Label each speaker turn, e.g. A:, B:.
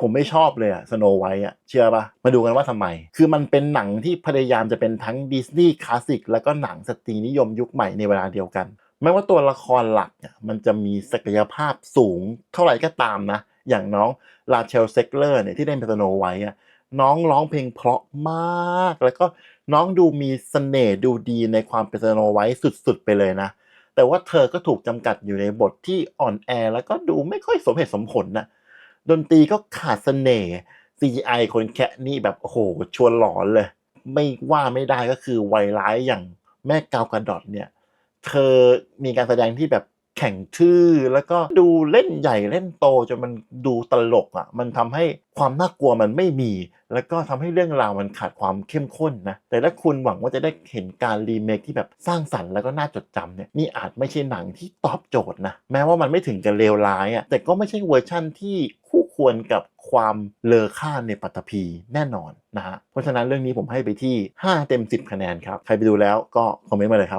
A: ผมไม่ชอบเลยอะสโนไวท์อะเชื่อปะมาดูกันว่าทำไม คือมันเป็นหนังที่พยายามจะเป็นทั้งดิสนีย์คลาสสิกแล้วก็หนังสตรีนิยมยุคใหม่ในเวลาเดียวกันแม้ว่าตัวละครหลักเนี่ยมันจะมีศักยภาพสูงเท่าไหร่ก็ตามนะ อย่างน้องลาเชลเซกเลอร์เนี่ยที่เล่นเป็นสโนไวท์อะน้องร้องเพลงเพราะมาก แล้วก็น้องดูมีเสน่ห์ดูดีในความเป็นสโนไวท์สุดๆ ไปเลยนะ แต่ว่าเธอก็ถูกจำกัดอยู่ในบทที่อ่อนแอ แล้วก็ดูไม่ค่อยสมเหตุสมผลนะ ดนตรีก็ขาดเสน่ห์ CGI คนแคะนี่แบบโอ้โหชวนหลอนเลย ไม่ว่าไม่ได้ก็คือไวร้ายอย่างแม่กาวกระดอดเนี่ย เธอมีการแสดงที่แบบแข่งชื่อแล้วก็ดูเล่นใหญ่เล่นโตจนมันดูตลกอะ มันทำให้ความน่ากลัวมันไม่มี แล้วก็ทำให้เรื่องราวมันขาดความเข้มข้นนะ แต่ถ้าคุณหวังว่าจะได้เห็นการรีเมคที่แบบสร้างสรรค์แล้วก็น่าจดจำเนี่ยนี่อาจไม่ใช่หนังที่ตอบโจทย์นะ แม้ว่ามันไม่ถึงกับเลวร้ายอะแต่ก็ไม่ใช่เวอร์ชั่นที่ ควรกับความเลอค่าในปัตตภีแน่นอนนะฮะเพราะฉะนั้นเรื่องนี้ผมให้ไปที่ 5 เต็ม 10 คะแนนครับ ใครไปดูแล้วก็คอมเมนต์มาเลยครับ